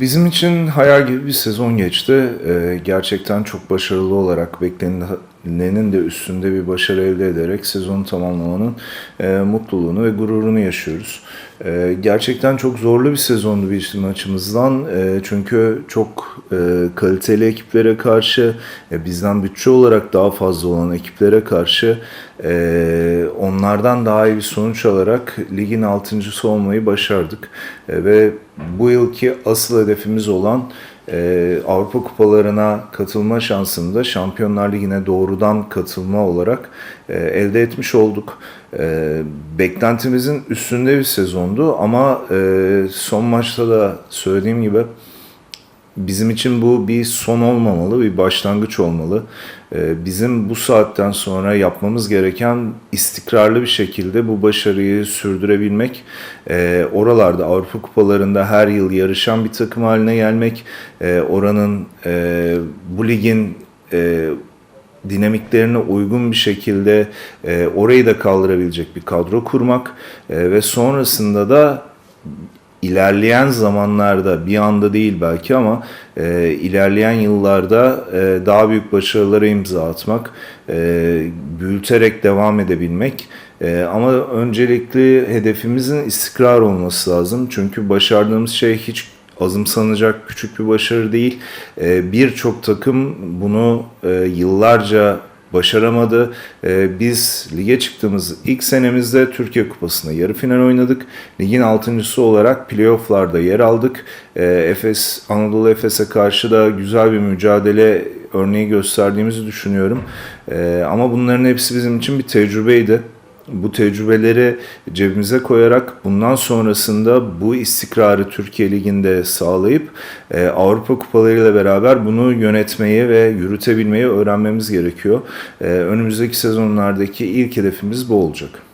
Bizim için hayal gibi bir sezon geçti. Ee, Gerçekten çok başarılı olarak beklenenin de üstünde bir başarı elde ederek sezonu tamamlamanın e, mutluluğunu ve gururunu yaşıyoruz. Ee, Gerçekten çok zorlu bir sezondu bizim açımızdan. Ee, Çünkü çok e, kaliteli ekiplere karşı, e, bizden bütçe olarak daha fazla olan ekiplere karşı e, onlardan daha iyi bir sonuç alarak ligin altıncısı olmayı başardık. E, Ve bu yılki asıl hedefimiz olan e, Avrupa kupalarına katılma şansını da Şampiyonlar Ligi'ne doğrudan katılma olarak e, elde etmiş olduk. E, beklentimizin üstünde bir sezondu ama e, son maçta da söylediğim gibi bizim için bu bir son olmamalı, bir başlangıç olmalı. Ee, Bizim bu saatten sonra yapmamız gereken istikrarlı bir şekilde bu başarıyı sürdürebilmek, Ee, oralarda Avrupa Kupalarında her yıl yarışan bir takım haline gelmek, Ee, oranın bu ligin dinamiklerine uygun bir şekilde orayı da kaldırabilecek bir kadro kurmak ve sonrasında da ilerleyen zamanlarda bir anda değil belki ama e, ilerleyen yıllarda e, daha büyük başarılara imza atmak, e, büyüterek devam edebilmek. E, ama öncelikli hedefimizin istikrar olması lazım. Çünkü başardığımız şey hiç azımsanacak küçük bir başarı değil. E, Birçok takım bunu e, yıllarca başaramadı. Ee, biz lige çıktığımız ilk senemizde Türkiye Kupası'nda yarı final oynadık. Ligin altıncısı olarak playofflarda yer aldık. Ee, Efes, Anadolu Efes'e karşı da güzel bir mücadele örneği gösterdiğimizi düşünüyorum. Ee, ama bunların hepsi bizim için bir tecrübeydi bu tecrübeleri cebimize koyarak bundan sonrasında bu istikrarı Türkiye Ligi'nde sağlayıp e, Avrupa kupalarıyla beraber bunu yönetmeyi ve yürütebilmeyi öğrenmemiz gerekiyor. E, önümüzdeki sezonlardaki ilk hedefimiz bu olacak.